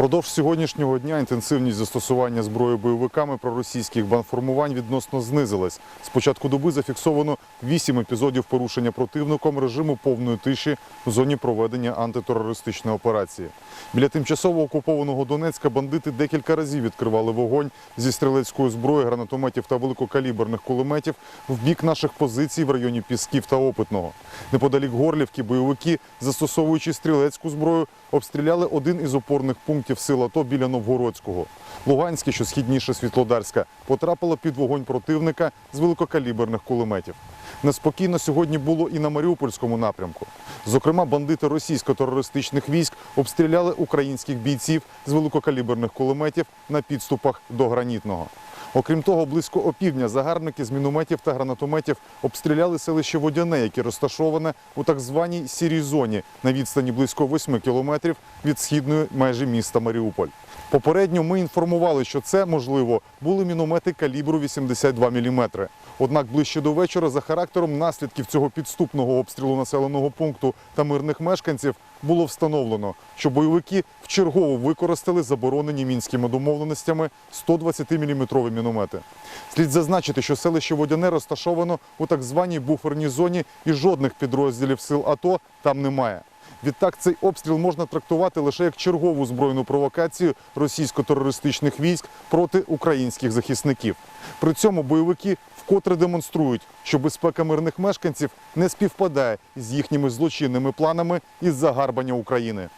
Впродовж сьогоднішнього дня інтенсивність застосування зброї бойовиками проросійських бандформувань відносно знизилась. З початку доби зафіксовано 8 епізодів порушення противником режиму повної тиші в зоні проведення антитерористичної операції. Біля тимчасово окупованого Донецька бандити декілька разів відкривали вогонь зі стрілецької зброї, гранатометів та великокаліберних кулеметів в бік наших позицій в районі Пісків та Опитного. Неподалік Горлівки бойовики, застосовуючи стрілецьку зброю, обстріляли один із опорних пунктів сил АТО біля Новгородського. Луганське, що східніше Світлодарська, потрапило під вогонь противника з великокаліберних кулеметів. Неспокійно сьогодні було і на Маріупольському напрямку. Зокрема, бандити російсько-терористичних військ обстріляли українських бійців з великокаліберних кулеметів на підступах до гранітного. Окрім того, близько опівдня загарбники з мінометів та гранатометів обстріляли селище Водяне, яке розташоване у так званій сірій зоні на відстані близько 8 кілометрів від східної межі міста Маріуполь. Попередньо ми інформували, що це, можливо, були міномети калібру 82 мм. Однак ближче до вечора за характером наслідків цього підступного обстрілу населеного пункту та мирних мешканців було встановлено, що бойовики вчергово використали заборонені мінськими домовленостями 120-мм міномети. Слід зазначити, що селище Водяне розташовано у так званій буферній зоні і жодних підрозділів сил АТО там немає. Відтак цей обстріл можна трактувати лише як чергову збройну провокацію російсько-терористичних військ проти українських захисників. При цьому бойовики вкотре демонструють, що безпека мирних мешканців не співпадає з їхніми злочинними планами із загарбання України.